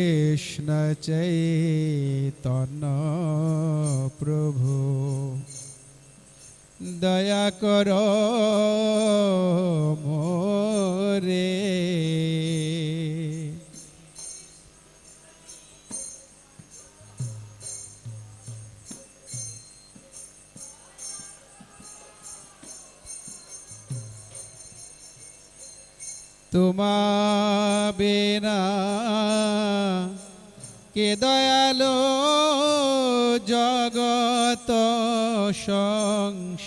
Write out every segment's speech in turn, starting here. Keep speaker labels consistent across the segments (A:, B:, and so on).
A: কৃষ্ণ চৈতন্য প্রভু। দয়া কর মোরে। তোমা বিনা কে দয়ালো জগত সংসারে?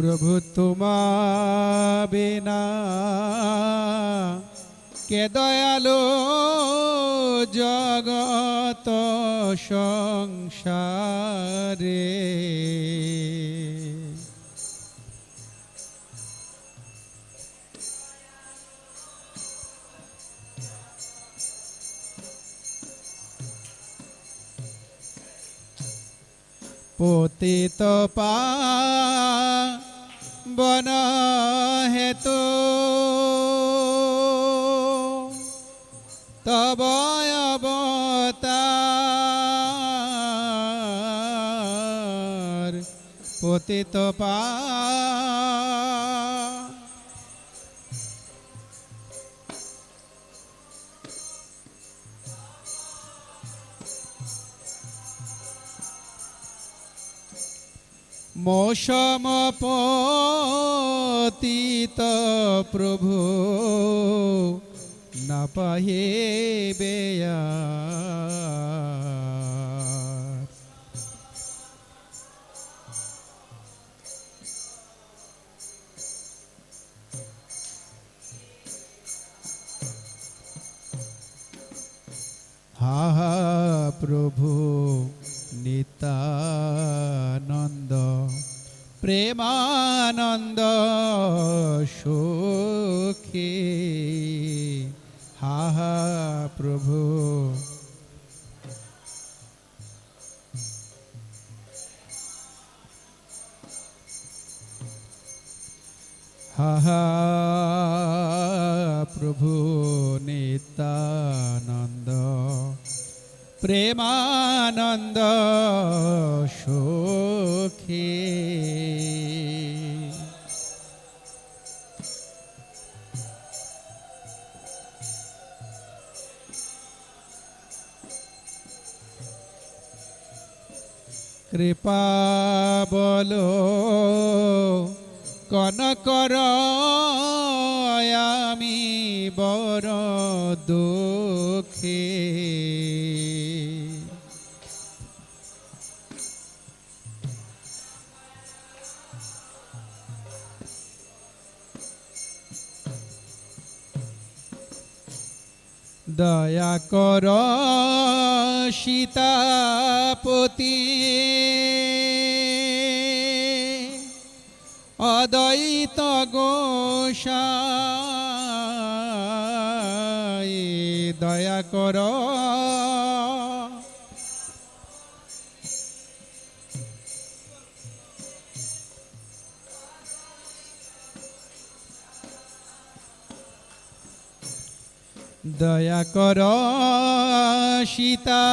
A: প্রভু তোমা বিনা কে দয়ালো জগত সংসারে? পতিত পা বন হেতু তব অবতার পতিত পা মৌসম পতিত প্রভু না পাহে বেয়া হা হা প্রভু। হা হা প্রভু নিতানন্দ প্রেমানন্দ সুখী। কৃপা বলো। কনকর আমি বড় দুঃখী। দয়া কর সীতাপতি। অদ্বৈত গোসা দয়া কর দয়া কর সীতাপতি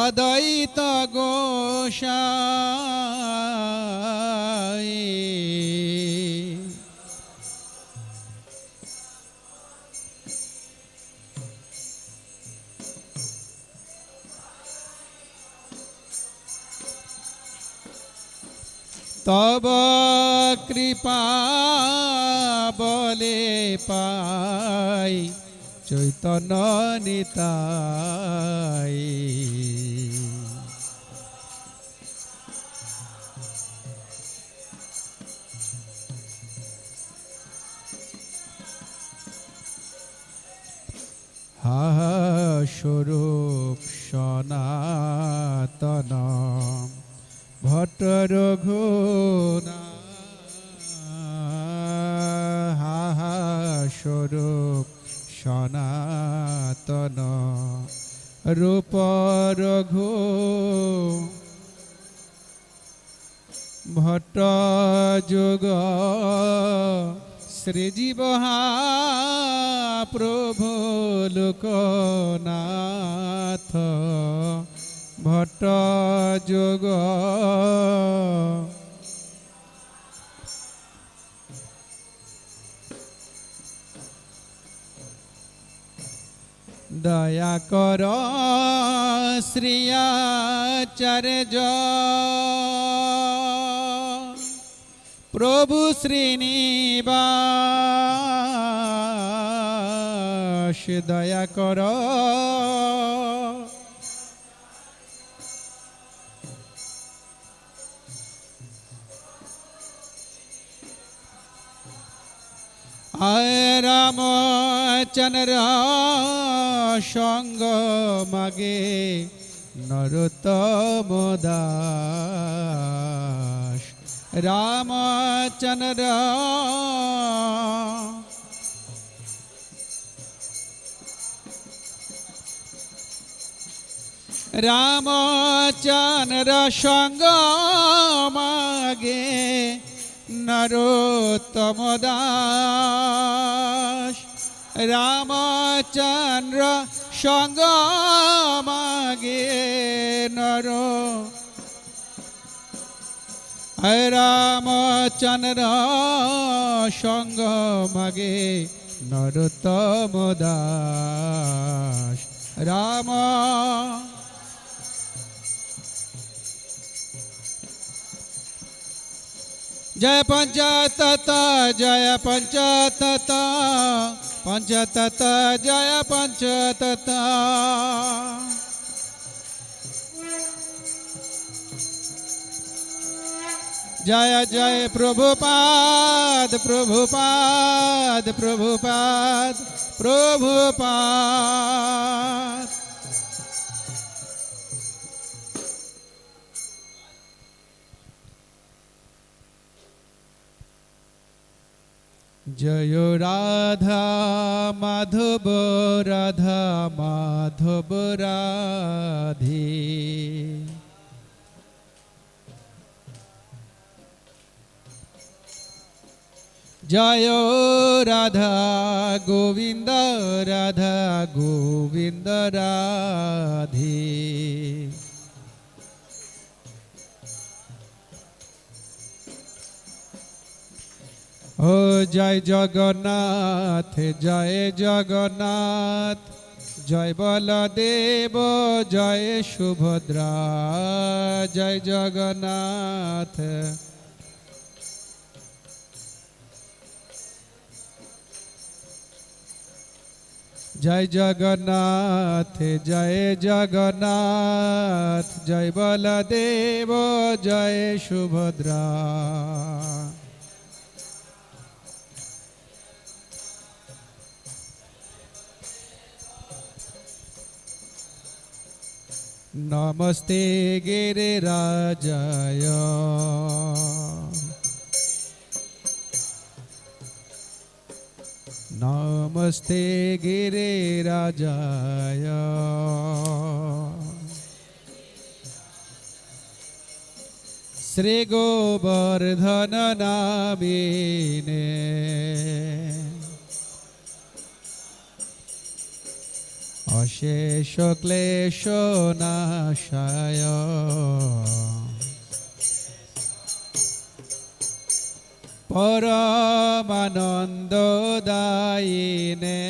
A: অদ্বৈত গোসাই। তব কৃপা বলে পাই চৈতন্য নিতাই। স্বরূপ সনাতন। ভট্ট রঘুনা হা স্বরূপ সনাতন। রূপ রঘু ভট্ট যোগ শ্রীজীব প্রভু লোকনাথ। ভট্ট যোগ। দয়া কর শ্রিয়াচার্য। প্রভু শ্রীনিবাস দয়া কর। আয় রামচন্দ্র সঙ্গ মাগে নরোত্তম দাস। রামচন্দ্র রামচন্দ্র সঙ্গ মাগে নরোত্তম দাস রামচন্দ্র সঙ্গ মাগে নর। রামচন্দ্র সঙ্গ মাগে নরোত্তম দাস রাম জয় পঞ্চতত জয় পঞ্চতত পঞ্চতত জয় পঞ্চতত জয় জয় প্রভুপাদ প্রভুপাদ প্রভুপাদ প্রভুপাদ জয় রাধা মাধব রাধা মাধব রাধে। জয় রাধা গোবিন্দ রাধা গোবিন্দ রাধে। ও জয় জগন্নাথ জয় জগন্নাথ। জয় বলদেব, জয় সুভদ্রা, জয় জগন্নাথ। জয় জগন্নাথ জয় জগন্নাথ, জয় বলদেব, জয় সুভদ্রা। नमस्ते गिरि नमस्ते गिरि राजया। श्री गोवर्धन नाम অশেষ ক্লেশ নাশায় পরমানন্দ দায়িনে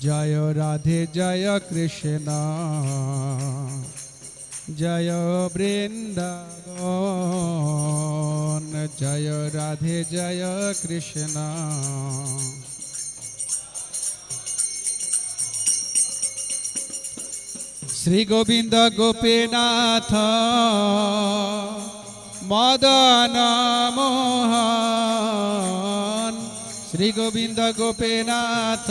A: জয় রাধে জয় কৃষ্ণ। জয় বৃন্দাবন জয় রাধে জয় কৃষ্ণ। শ্রী গোবিন্দ গোপীনাথ মদন মোহন। শ্রী গোবিন্দ গোপীনাথ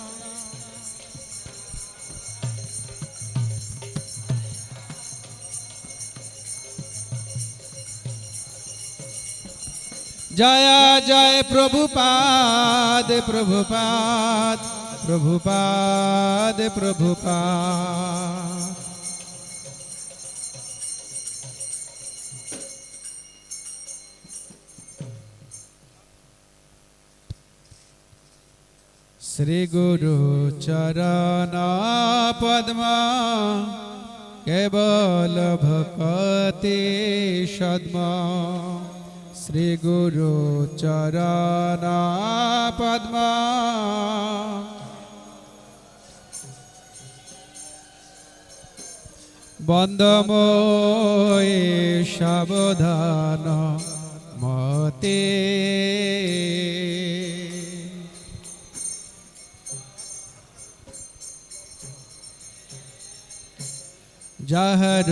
A: জয় জয় প্রভুপাদ প্রভুপাদ প্রভুপাদ প্রভুপাদ। শ্রী গুরু চরণ পদ্ম কেবল ভকতি সদ্ম। শ্রী গুরু চরণ পদ্ম। বন্দময় সাবধান মতে। যাহার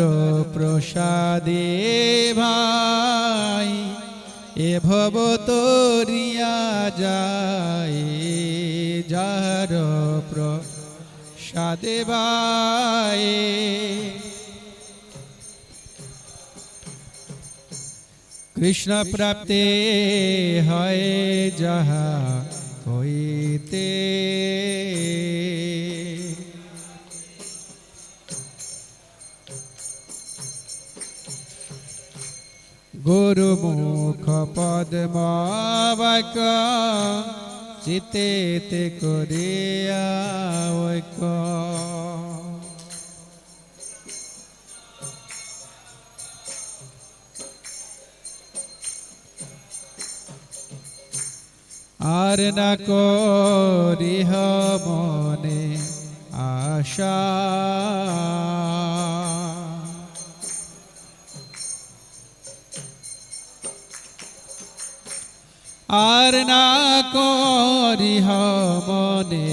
A: প্রসাদে ভাই এ ভব তরিয়া যায় যার প্রসাদে ভাই কৃষ্ণ প্রাপ্তে হয় যাহা হইতে বাক চিতে করিয়া ঐক্য আর না করিহ মনে আশা। আর না করিহ মনে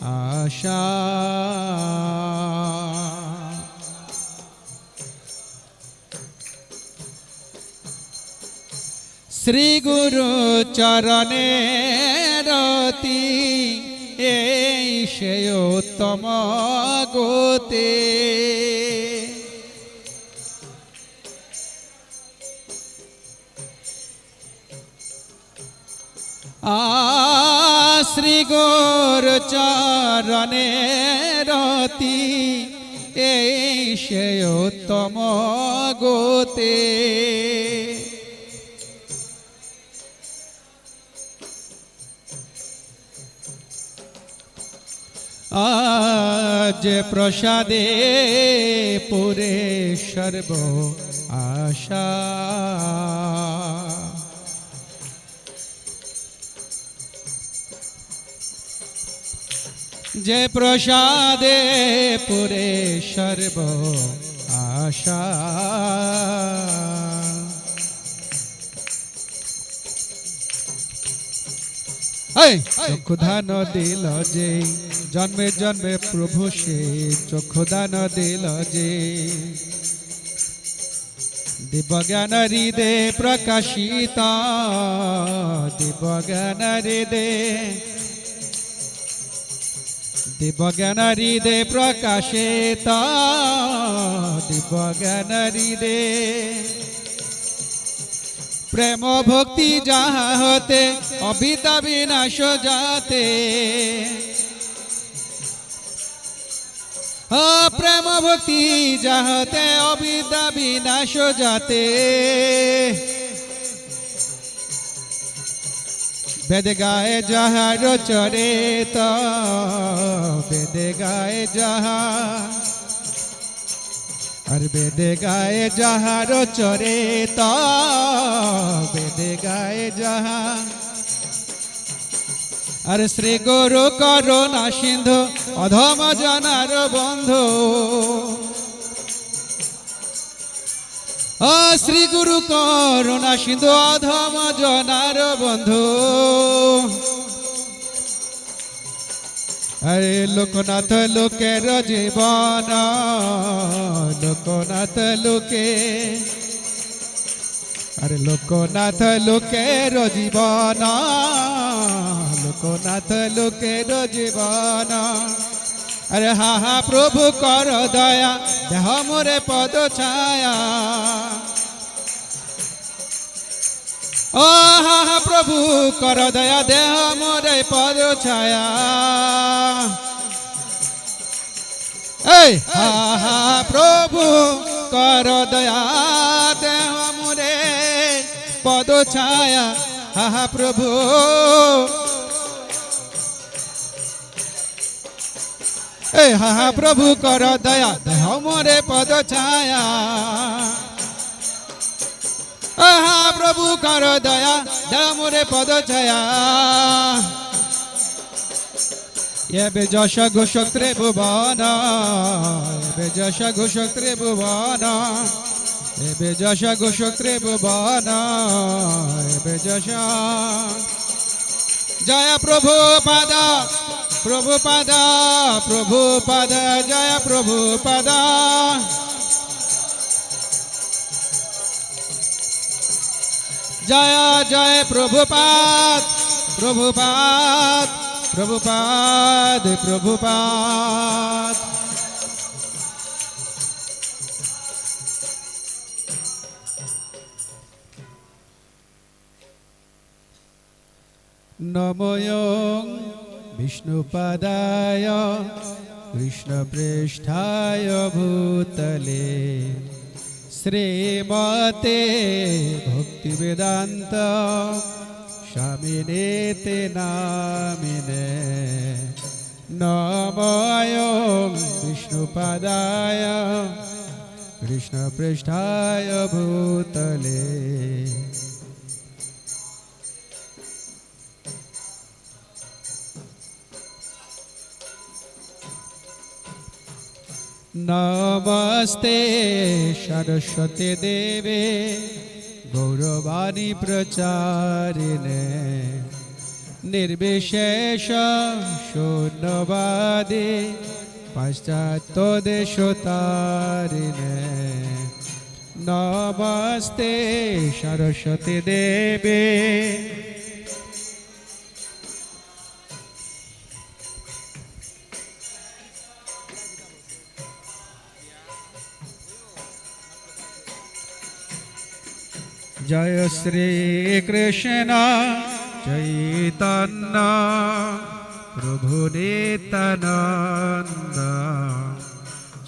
A: আশা। শ্রী গুরু চরণে রতি এই সে উত্তম গোতে। আ শ্রী গোর চরণে রতি এই সে উত্তম গোতে। আজ প্রসাদে পুরে সর্ব আশা। যে প্রসাদে পুরে সর্ব আশা। এই চক্ষু দান দিল যে জন্মে জন্মে প্রভু সে চক্ষু দান দিল যে দিব্যজ্ঞান হৃদে প্রকাশিত দিব্যজ্ঞান হৃদে দিব্যজ্ঞান হৃদে প্রকাশিত দিব্যজ্ঞান হৃদে প্রেম ভক্তি যাহা হতে, অবিতা বিনাশ যাতে। প্রেম ভক্তি যাহতে, অবিতা বিনাশ যাতে। বেদ গায়ে যাহার চরে তো বেদ গায়ে যাহা আর বেদে গায়ে যাহার চরে তো বেদে গায়ে যাহা আর শ্রী গুরু করুণা সিন্ধু, অধম জনার বন্ধু। শ্রী গুরু করুণা সিন্ধু অধম জনার বন্ধু। আরে লোকনাথ লোকের জীবন, লোকনাথ লোকে। আরে লোকনাথ লোকের জীবন, লোকনাথ লোকের জীবন। আরে হা হা প্রভু কর দয়া, দেহ মোরে পদ ছায়া। ও হা হা প্রভু কর দয়া, দেহ মোরে পদ ছায়া। এই হা হা প্রভু কর দয়া, দেহ মোরে পদ ছায়া। হা হা প্রভু এ হা হা প্রভু কর দয়া, দেহ মোরে পদ ছায়া। আহা প্রভু কর দয়া, দেহ মোরে পদ ছায়া। এবে যশ ঘোষত্রে ভুবন এবে যশ ঘোষত্রে ভুবন এবে যশ ঘোষত্রে ভুবন এবে যশ। জয় প্রভু পাদ প্রভু পাদ প্রভু পাদ জয় প্রভু পাদ জয় জয় প্রভুপাদ প্রভুপাদ প্রভুপাদ প্রভুপাদ। নময়ং বিষ্ণুপাদায় কৃষ্ণপৃষ্ঠায় ভূতলে শ্রীমতে ভক্তিবেদান্ত স্বামিনে তে নামিনে নময়ং বিষ্ণুপাদায় কৃষ্ণপৃষ্ঠায় ভূতলে নমস্তে সরস্বতী দেবে গৌরবাণী প্রচারিণে। নির্বিশেষ শূন্যবাদী পাশ্চাত্য দেশতারিণে। নমস্তে সরস্বতী দেবে জয় শ্রী কৃষ্ণ চৈতন্য প্রভু নিত্যানন্দ।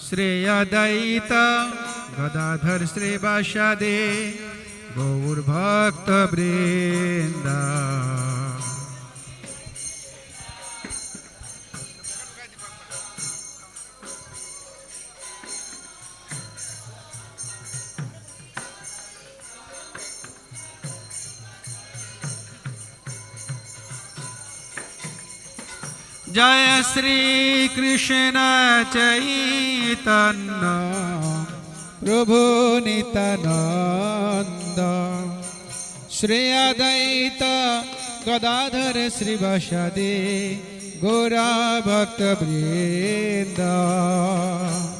A: শ্রী অদ্বৈত গদাধর শ্রীবাসাদে গৌর ভক্ত বৃন্দ জয় শ্রী কৃষ্ণ চৈতন্য। প্রভু নিতানন্দ। শ্রী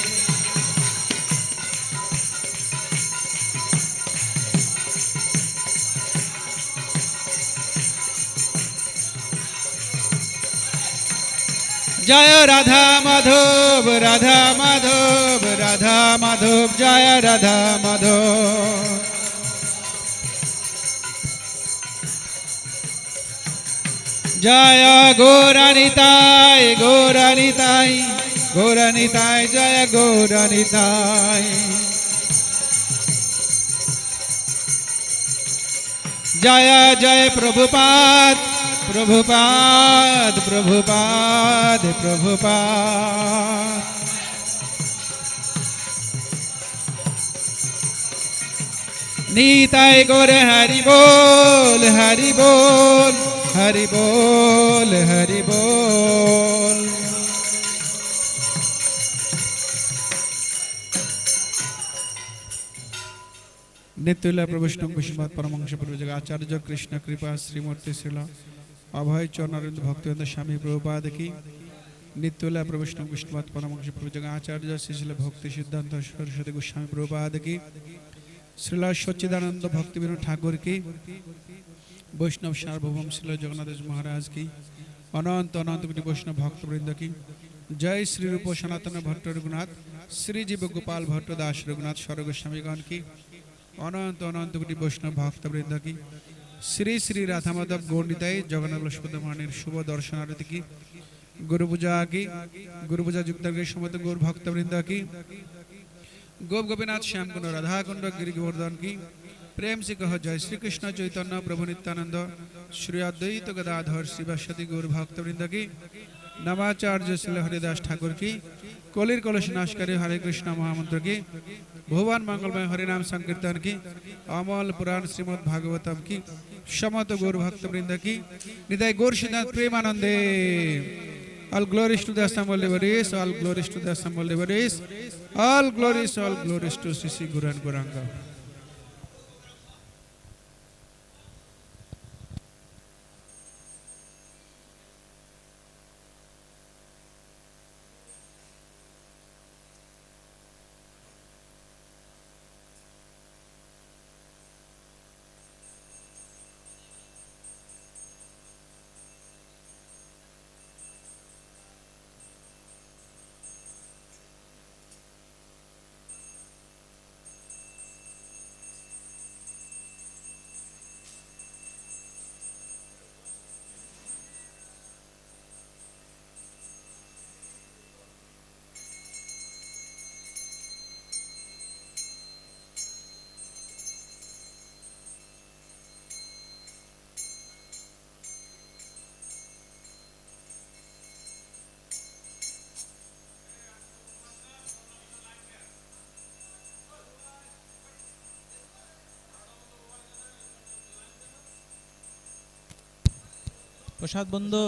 A: জয় রাধা মাধব রাধা মাধব রাধা মাধব জয় রাধা মাধব জয় গৌরানিতাই গৌরানিতাই গৌরানিতাই জয় গৌরানিতাই জয় জয় প্রভুপাদ প্রভুপাদ প্রভুপাদ প্রভুপাদ। নিতাই গোরে হরি বল হরি বল হরি বল হরি বল। নিত্যলা কুসুমাত পরমংশ প্রভুজগ আচার্য, কৃষ্ণ, কৃপা, শ্রীমূর্তি শিল অভয় চরণারবিন্দ ভক্তিবন্ধ স্বামী প্রবিষ্ণ বিষ্ণুপাত পরমংশ প্রভুজগ আচার্য শ্রীশিল ভক্তি সিদ্ধান্ত সরস্বতী গোস্বামী প্রভুপাদ কি? শ্রীলা সচ্চিদানন্দ ভক্তি বিনোদ ঠাকুর কি? বৈষ্ণব সার্বভৌম শিল জগন্নাথ মহারাজ কি? অনন্ত অনন্ত বৈষ্ণব ভক্তবৃন্দ কি? জয় শ্রী রূপ সনাতন ভট্ট রঘুনাথ, শ্রী জীব গোপাল ভট্ট দাস রঘুনাথ স্বর্গস্বামীগণ কি? অনন্ত অনন্ত বৈষ্ণব ভক্তবৃন্দ কি? শ্রী শ্রী রাধা মাধব জগন্নাথ লক্ষ্মণ মহানের শুভ দর্শনারতি কি? গুরু পূজা কি? গুরু পূজা যুক্ত সমত গৌর ভক্তবৃন্দ কি? গোপ গোপীনাথ শ্যাম কুণ্ড রাধা গিরি গোবর্ধন কি? প্রেম সে কহ, জয় শ্রীকৃষ্ণ চৈতন্য প্রভু নিত্যানন্দ। শ্রী অদ্বৈত গদাধর শিবাসতী গৌর ভক্তবৃন্দ কি? নমাচার্য শিল হরিদাস ঠাকুর কি? কলির কলস নাশকারী হরে কৃষ্ণ মহামন্ত্র কি? ভুবন মঙ্গলময়, হরিনাম সংকীর্তন কি? অমল পুরাণ শ্রীমদ ভাগবতম কি? সমত গৌর ভক্তবৃন্দ কি নিতাই গৌর সিদ্ধান্ত প্রেমানন্দে All glories to the assembled devotees, all glories to the assembled devotees, all glories, all glories to Sri Sri Guru and Guranga.
B: প্রসাদ বন্ধু।